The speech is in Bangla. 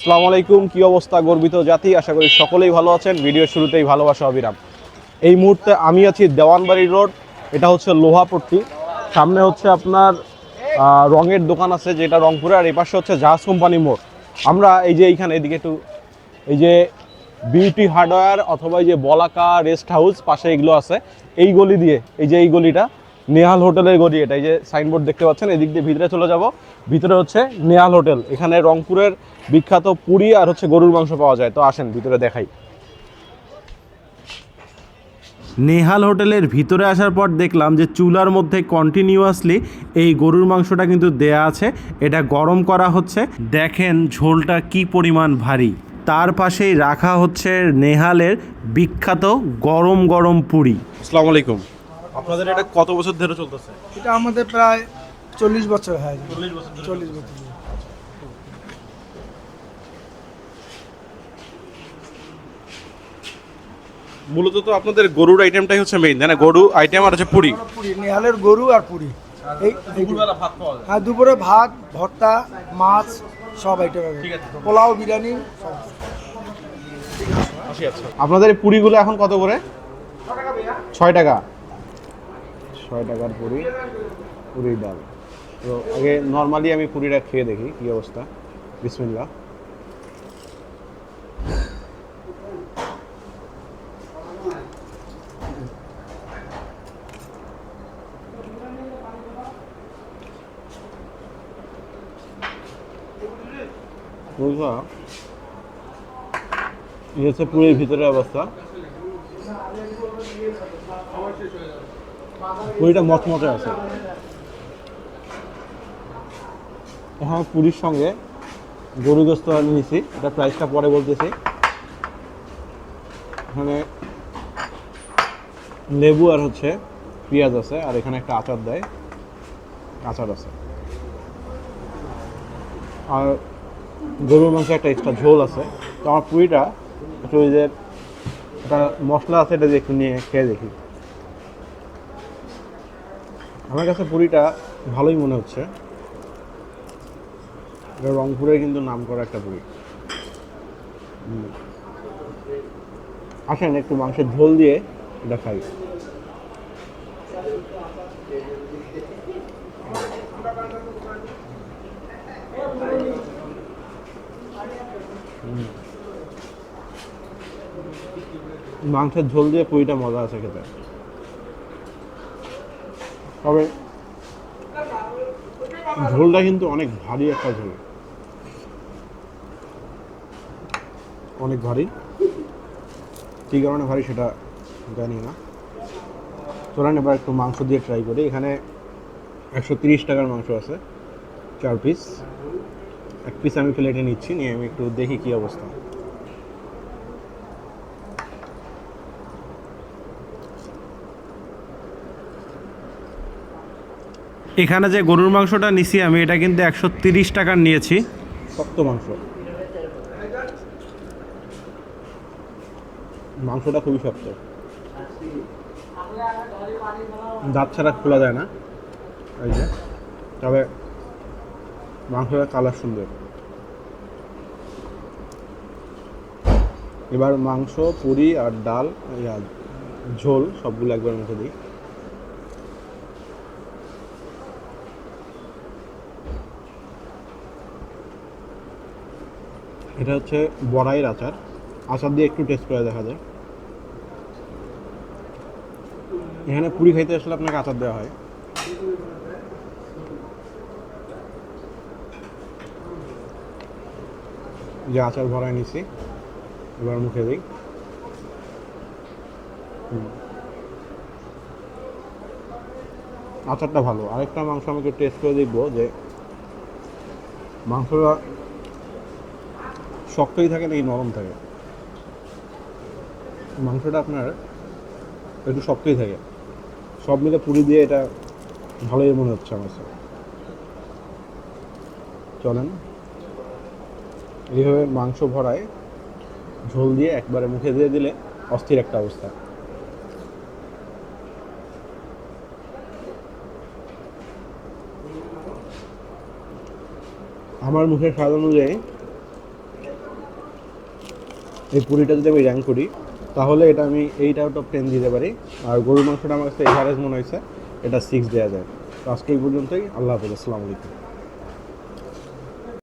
আসসালামু আলাইকুম, কি অবস্থা গর্বিত জাতি? আশা করি সকলেই ভালো আছেন। ভিডিও শুরুতেই ভালোবাসা, অবিরাম। এই মুহূর্তে আমি আছি দেওয়ানবাড়ি রোড, এটা হচ্ছে লোহাপট্টি। সামনে হচ্ছে আপনার রঙের দোকান আছে যেটা রংপুরে, আর এই পাশে হচ্ছে জাহাজ কোম্পানি মোড়। আমরা এই যে এইখানে, এদিকে একটু, এই যে বিউটি হার্ডওয়্যার অথবা এই যে বলাকা রেস্ট হাউস, পাশে এগুলো আছে। এই গলি দিয়ে, এই যে এই গলিটা নেহাল হোটেলের গলি এটা এই যে সাইনবোর্ড দেখতে পাচ্ছেন এদিক দিয়ে ভিতরে চলে যাব। ভিতরে হচ্ছে নেহাল হোটেল এখানে রংপুরের বিখ্যাত পুরি আর হচ্ছে গরুর মাংস পাওয়া যায়। তো আসেন ভিতরে দেখাই। নেহাল হোটেলের ভিতরে আসার পর দেখলাম যে চুলার মধ্যে কন্টিনিউয়াসলি এই গরুর মাংসটা কিন্তু দেয়া আছে। এটা গরম করা হচ্ছে। দেখেন ঝোলটা কি পরিমাণ ভারী। তার পাশেই রাখা হচ্ছে নেহালের বিখ্যাত গরম গরম পুরি। আসসালামু আলাইকুম। আপনাদের এটা কত বছর ধরে চলতেছে? এটা আমাদের প্রায় চল্লিশ বছর হয় চল্লিশ বছর চল্লিশ বছর। মূলত তো আপনাদের গরুর আইটেমটাই হচ্ছে মেইন না? গরু আইটেম আর হচ্ছে পুরি। পুরি নেহালের গরু আর পুরি। এই এই- ভাত পাওয়া যায়। হ্যাঁ দুপুরে ভাত ভর্তা মাছ সব আইটেম ঠিক আছে। পোলাও বিরিয়ানি সব। আপনাদের এই পুরিগুলো এখন কত করে? ছয় টাকা। ছয় টাকার পুরি পুরি ডাল। তো আগে নর্মালি আমি পুরিটা খেয়ে দেখি কি অবস্থা। বিসমিল্লা বুঝলা? এই হচ্ছে পুরীর ভিতরের অবস্থা। পুরীটা মচমচে আছে। এখন পুরীর সঙ্গে গরু গোস্ত নিয়েছি এটা প্রাইসটা পরে বলতেছি। এখানে লেবু আর হচ্ছে পেঁয়াজ আছে, আর এখানে একটা আচার দেয়। আচার আছে। আর গরুর মাংস একটা এক্সট্রা ঝোল আছে। তো আমার পুরিটা একটু ওই যে একটা মশলা আছে, এটা দিয়ে একটু নিয়ে খেয়ে দেখি। আমার কাছে পুরিটা ভালোই মনে হচ্ছে। রংপুরের কিন্তু নাম করা একটা পুরি। আসেন একটু মাংসের ঝোল দিয়ে এটা খাই মাংসের ঝোল দিয়ে পুরিটা মজা আছে খেতে। তবে ঝোলটা কিন্তু অনেক ভারী একটা ঝোল। অনেক ভারী। কী কারণে ভারী সেটা জানি না। চলেন এবার একটু মাংস দিয়ে ট্রাই করি। এখানে একশো তিরিশ টাকার মাংস আছে, চার পিস এক পিস আমি প্লেটে নিচ্ছি, নিয়ে আমি একটু দেখি কী অবস্থা। এখানে যে গরুর মাংসটা নিছি আমি, এটা কিন্তু একশো তিরিশ টাকার নিয়েছি। শক্ত মাংস। মাংসটা খুবই শক্ত। দাঁত ছাড়া খোলা যায় না। এই যে, তবে মাংসটা কালার সুন্দর। এবার মাংস, পুরি আর ডাল ঝোল সবগুলো একবার মুখে দিই। এটা হচ্ছে বড়াইয়ের আচার। আচার দিয়ে একটু টেস্ট করে দেখা যায়। এখানে পুরি খাইতে আসলে আপনাকে আচার দেওয়া হয়। যে আচার ভরাই নিছি, এবার মুখে দিই। আচারটা ভালো। আরেকটা মাংস আমি একটু টেস্ট করে দেখব যে মাংসটা শক্তই থাকে নাকি নরম থাকে? মাংসটা আপনার একটু শক্তই থাকে। সব মিলে পুরি দিয়ে এটা ভালোই মনে হচ্ছে আমার কাছে। চলেন। এইভাবে মাংস ভরায়, ঝোল দিয়ে একবারে মুখে দিয়ে দিলে অস্থির একটা অবস্থা। আমার মুখের স্বাদ অনুযায়ী এই পুরিটা যদি আমি র্যাঙ্ক করি, তাহলে এটা আমি এইট আউট অফ টেন দিতে পারি। আর গরুর মাংসটা আমার কাছে এভারেজ মনে হয়েছে, এটা সিক্স দেওয়া যায়। তো আজকে এই পর্যন্তই, আল্লাহ হাফিজ, আসসালামু আলাইকুম।